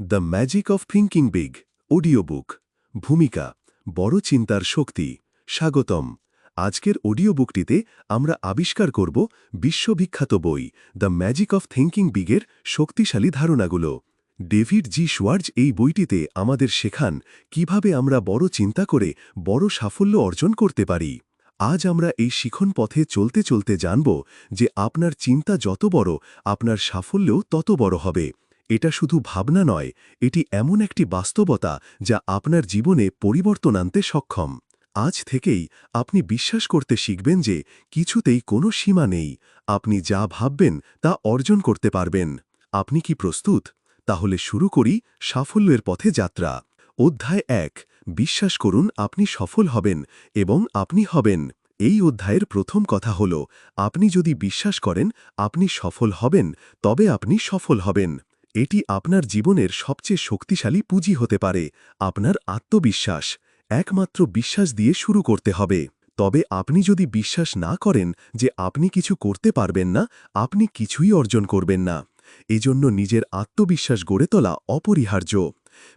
The magic of thinking big audio book ভূমিকা, বড় চিন্তার শক্তি, স্বাগতম। আজকের অডিও বুকটিতে আমরা আবিষ্কার করব বিশ্ববিখ্যাত বই দ্য ম্যাজিক অফ থিঙ্কিং বিগের শক্তিশালী ধারণাগুলো। ডেভিড জি শোয়ার্জ এই বইটিতে আমাদের শেখান কীভাবে আমরা বড় চিন্তা করে বড় সাফল্য অর্জন করতে পারি। আজ আমরা এই শিখন পথে চলতে চলতে জানব যে আপনার চিন্তা যত বড়, আপনার সাফল্যও তত বড় হবে। এটা শুধু ভাবনা নয়, এটি এমন একটি বাস্তবতা যা আপনার জীবনে পরিবর্তন আনতে সক্ষম। আজ থেকেই আপনি বিশ্বাস করতে শিখবেন যে কিছুতেই কোনো সীমা নেই। আপনি যা ভাববেন তা অর্জন করতে পারবেন। আপনি কি প্রস্তুত? তাহলে শুরু করি সাফল্যের পথে যাত্রা। অধ্যায় এক, বিশ্বাস করুন আপনি সফল হবেন এবং আপনি হবেন। এই অধ্যায়ের প্রথম কথা হল, আপনি যদি বিশ্বাস করেন আপনি সফল হবেন, তবে আপনি সফল হবেন। এটি আপনার জীবনের সবচেয়ে শক্তিশালী পুঁজি হতে পারে, আপনার আত্মবিশ্বাস। একমাত্র বিশ্বাস দিয়ে শুরু করতে হবে। তবে আপনি যদি বিশ্বাস না করেন যে আপনি কিছু করতে পারবেন না, আপনি কিছুই অর্জন করবেন না। এজন্য নিজের আত্মবিশ্বাস গড়ে তোলা অপরিহার্য।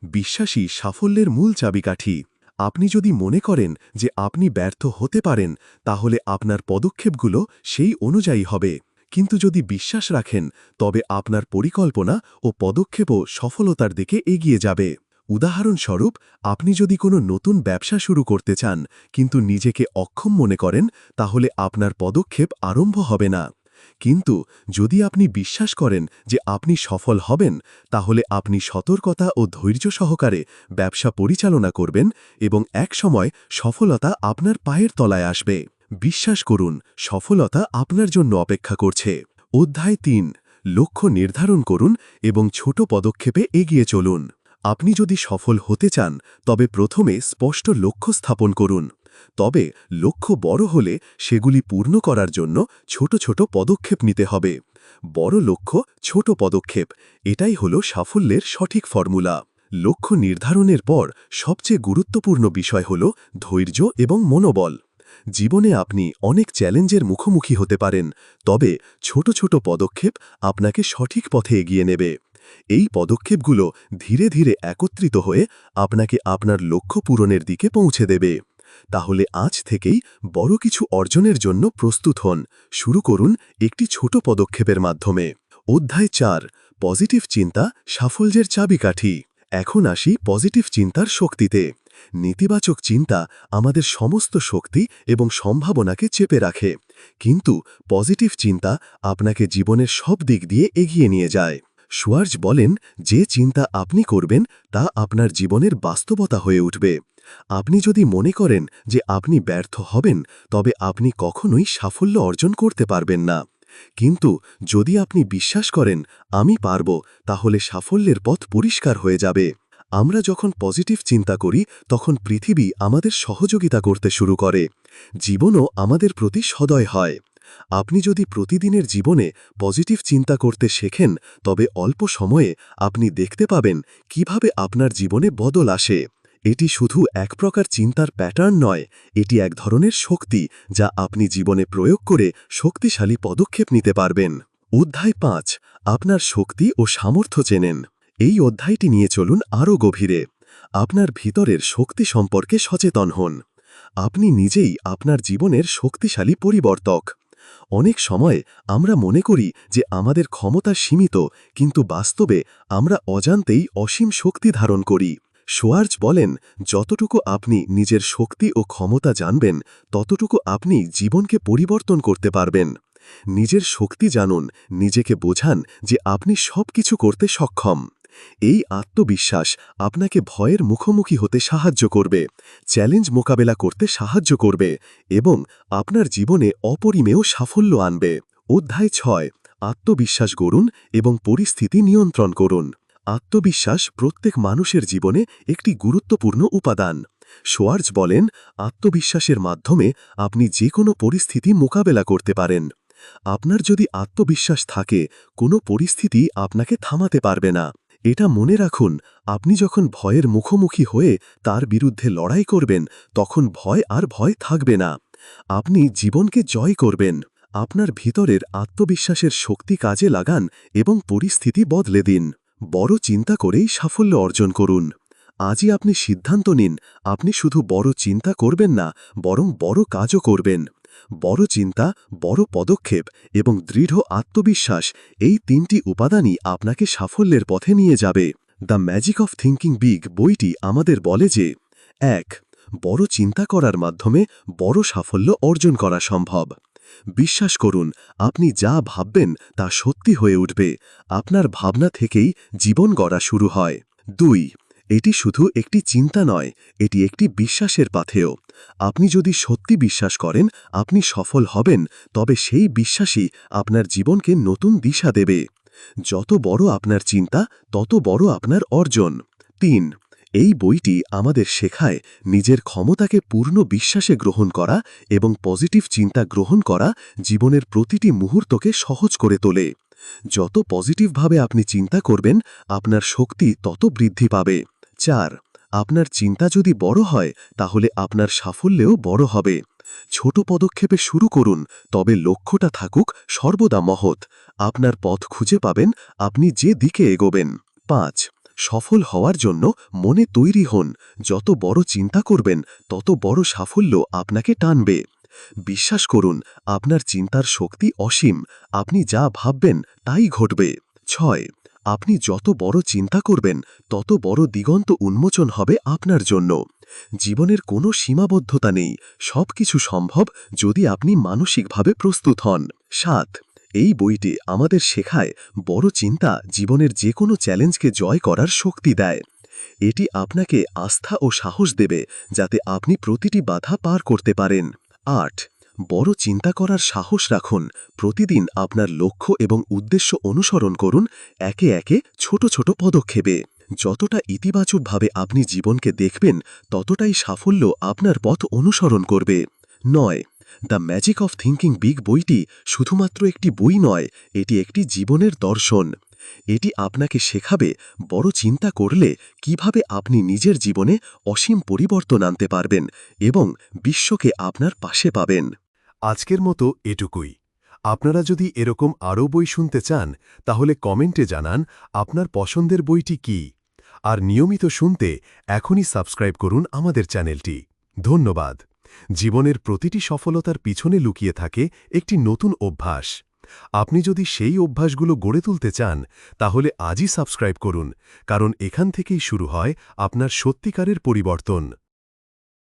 বিশ্বাসী সাফল্যের মূল চাবিকাঠি। আপনি যদি মনে করেন যে আপনি ব্যর্থ হতে পারেন, তাহলে আপনার পদক্ষেপগুলো সেই অনুযায়ী হবে। কিন্তু যদি বিশ্বাস রাখেন, তবে আপনার পরিকল্পনা ও পদক্ষেপও সফলতার দিকে এগিয়ে যাবে। উদাহরণস্বরূপ, আপনি যদি কোনো নতুন ব্যবসা শুরু করতে চান, কিন্তু নিজেকে অক্ষম মনে করেন, তাহলে আপনার পদক্ষেপ আরম্ভ হবে না। কিন্তু, যদি আপনি বিশ্বাস করেন যে আপনি সফল হবেন, তাহলে আপনি সতর্কতা ও ধৈর্য সহকারে ব্যবসা পরিচালনা করবেন এবং একসময় সফলতা আপনার পায়ের তলায় আসবে। বিশ্বাস করুন, সফলতা আপনার জন্য অপেক্ষা করছে। অধ্যায় তিন, লক্ষ্য নির্ধারণ করুন এবং ছোট পদক্ষেপে এগিয়ে চলুন। আপনি যদি সফল হতে চান, তবে প্রথমে স্পষ্ট লক্ষ্য স্থাপন করুন। তবে লক্ষ্য বড় হলে সেগুলি পূর্ণ করার জন্য ছোট ছোট পদক্ষেপ নিতে হবে। বড় লক্ষ্য, ছোট পদক্ষেপ, এটাই হল সাফল্যের সঠিক ফর্মুলা। লক্ষ্য নির্ধারণের পর সবচেয়ে গুরুত্বপূর্ণ বিষয় হল ধৈর্য এবং মনোবল। জীবনে আপনি অনেক চ্যালেঞ্জের মুখোমুখি হতে পারেন, তবে ছোট ছোট পদক্ষেপ আপনাকে সঠিক পথে এগিয়ে নেবে। এই পদক্ষেপগুলো ধীরে ধীরে একত্রিত হয়ে আপনাকে আপনার লক্ষ্য পূরণের দিকে পৌঁছে দেবে। তাহলে আজ থেকেই বড় কিছু অর্জনের জন্য প্রস্তুত হন। শুরু করুন একটি ছোট পদক্ষেপের মাধ্যমে। অধ্যায় চার, পজিটিভ চিন্তা সাফল্যের চাবিকাঠি। এখন আসি পজিটিভ চিন্তার শক্তিতে। নেতিবাচক চিন্তা আমাদের সমস্ত শক্তি এবং সম্ভাবনাকে চেপে রাখে। কিন্তু পজিটিভ চিন্তা আপনাকে জীবনের সব দিক দিয়ে এগিয়ে নিয়ে যায়। সুয়ার্জ বলেন, যে চিন্তা আপনি করবেন, তা আপনার জীবনের বাস্তবতা হয়ে উঠবে। আপনি যদি মনে করেন যে আপনি ব্যর্থ হবেন, তবে আপনি কখনোই সাফল্য অর্জন করতে পারবেন না। কিন্তু যদি আপনি বিশ্বাস করেন, আমি পারব, তাহলে সাফল্যের পথ পরিষ্কার হয়ে যাবে। আমরা যখন পজিটিভ চিন্তা করি, তখন পৃথিবী আমাদের সহযোগিতা করতে শুরু করে। জীবনও আমাদের প্রতি সদয় হয়। আপনি যদি প্রতিদিনের জীবনে পজিটিভ চিন্তা করতে শেখেন, তবে অল্প সময়ে আপনি দেখতে পাবেন কীভাবে আপনার জীবনে বদল আসে। এটি শুধু এক প্রকার চিন্তার প্যাটার্ন নয়, এটি এক ধরনের শক্তি যা আপনি জীবনে প্রয়োগ করে শক্তিশালী পদক্ষেপ নিতে পারবেন। অধ্যায় পাঁচ, আপনার শক্তি ও সামর্থ্য চেনেন। এই অধ্যায়টি নিয়ে চলুন আরও গভীরে। আপনার ভিতরের শক্তি সম্পর্কে সচেতন হন। আপনি নিজেই আপনার জীবনের শক্তিশালী পরিবর্তক। অনেক সময় আমরা মনে করি যে আমাদের ক্ষমতা সীমিত, কিন্তু বাস্তবে আমরা অজান্তেই অসীম শক্তি ধারণ করি। সোয়ার্জ বলেন, যতটুকু আপনি নিজের শক্তি ও ক্ষমতা জানবেন, ততটুকু আপনি জীবনকে পরিবর্তন করতে পারবেন। নিজের শক্তি জানুন, নিজেকে বোঝান যে আপনি সব কিছু করতে সক্ষম। এই আত্মবিশ্বাস আপনাকে ভয়ের মুখোমুখি হতে সাহায্য করবে, চ্যালেঞ্জ মোকাবেলা করতে সাহায্য করবে এবং আপনার জীবনে অপরিমেয় সাফল্য আনবে। অধ্যায় ছয়, আত্মবিশ্বাস গড়ুন এবং পরিস্থিতি নিয়ন্ত্রণ করুন। আত্মবিশ্বাস প্রত্যেক মানুষের জীবনে একটি গুরুত্বপূর্ণ উপাদান। সোয়ার্জ বলেন, আত্মবিশ্বাসের মাধ্যমে আপনি যে কোনো পরিস্থিতি মোকাবেলা করতে পারেন। আপনার যদি আত্মবিশ্বাস থাকে, কোনো পরিস্থিতি আপনাকে থামাতে পারবে না। এটা মনে রাখুন, আপনি যখন ভয়ের মুখোমুখি হয়ে তার বিরুদ্ধে লড়াই করবেন, তখন ভয় আর ভয় থাকবে না। আপনি জীবনকে জয় করবেন, আপনার ভিতরের আত্মবিশ্বাসের শক্তি কাজে লাগান এবং পরিস্থিতি বদলে দিন। বড় চিন্তা করেই সাফল্য অর্জন করুন। আজই আপনি সিদ্ধান্ত নিন, আপনি শুধু বড় চিন্তা করবেন না, বরং বড় কাজও করবেন। বড় চিন্তা, বড় পদক্ষেপ এবং দৃঢ় আত্মবিশ্বাস এই তিনটি উপাদানই আপনাকে সাফল্যের পথে নিয়ে যাবে। The magic of thinking big বইটি আমাদের বলে যে, এক, বড় চিন্তা করার মাধ্যমে বড় সাফল্য অর্জন করা সম্ভব। বিশ্বাস করুন, আপনি যা ভাববেন তা সত্যি হয়ে উঠবে। আপনার ভাবনা থেকেই জীবন গড়া শুরু হয়। দুই এটি শুধু একটি চিন্তা নয়, এটি একটি বিশ্বাসের পাথেও আপনি যদি সত্যি বিশ্বাস করেন, আপনি সফল হবেন, তবে সেই বিশ্বাসই আপনার জীবনকে নতুন দিশা দেবে। যত বড় আপনার চিন্তা, তত বড় আপনার অর্জন। তিন, এই বইটি আমাদের শেখায় নিজের ক্ষমতাকে পূর্ণ বিশ্বাসে গ্রহণ করা এবং পজিটিভ চিন্তা গ্রহণ করা জীবনের প্রতিটি মুহূর্তকে সহজ করে তোলে। যত পজিটিভভাবে আপনি চিন্তা করবেন, আপনার শক্তি তত বৃদ্ধি পাবে। চার। আপনার চিন্তা যদি বড় হয়, তাহলে আপনার সাফল্যেও বড় হবে। ছোট পদক্ষেপে শুরু করুন, তবে লক্ষ্যটা থাকুক সর্বদা মহৎ। আপনার পথ খুঁজে পাবেন, আপনি যে দিকে এগোবেন। পাঁচ। সফল হওয়ার জন্য মনে তৈরি হন, যত বড় চিন্তা করবেন, তত বড় সাফল্য আপনাকে টানবে। বিশ্বাস করুন, আপনার চিন্তার শক্তি অসীম, আপনি যা ভাববেন তাই ঘটবে। ছয়। আপনি যত বড় চিন্তা করবেন, তত বড় দিগন্ত উন্মোচন হবে আপনার জন্য। জীবনের কোনো সীমাবদ্ধতা নেই। সবকিছু সম্ভব যদি আপনি মানসিকভাবে প্রস্তুত হন। সাত, এই বইটি আমাদের শেখায় বড় চিন্তা জীবনের যে কোনো চ্যালেঞ্জকে জয় করার শক্তি দেয়। এটি আপনাকে আস্থা ও সাহস দেবে যাতে আপনি প্রতিটি বাধা পার করতে পারেন। আট বড় চিন্তা করার সাহস রাখুন। প্রতিদিন আপনার লক্ষ্য এবং উদ্দেশ্য অনুসরণ করুন। একে একে ছোট ছোট পদক্ষেপে। যতটা ইতিবাচকভাবে আপনি জীবনকে দেখবেন, ততটাই সাফল্য আপনার পথ অনুসরণ করবে। নয়, the magic of thinking big বইটি শুধুমাত্র একটি বই নয়, এটি একটি জীবনের দর্শন। এটি আপনাকে শেখাবে বড় চিন্তা করলে কীভাবে আপনি নিজের জীবনে অসীম পরিবর্তন আনতে পারবেন এবং বিশ্বকে আপনার পাশে পাবেন। আজকের মতো এটুকুই। আপনারা যদি এরকম আরও বই শুনতে চান, তাহলে কমেন্টে জানান আপনার পছন্দের বইটি কি। আর নিয়মিত শুনতে এখনই সাবস্ক্রাইব করুন আমাদের চ্যানেলটি। ধন্যবাদ। জীবনের প্রতিটি সফলতার পিছনে লুকিয়ে থাকে একটি নতুন অভ্যাস। আপনি যদি সেই অভ্যাসগুলো গড়ে তুলতে চান, তাহলে আজই সাবস্ক্রাইব করুন, কারণ এখান থেকেই শুরু হয় আপনার সত্যিকারের পরিবর্তন।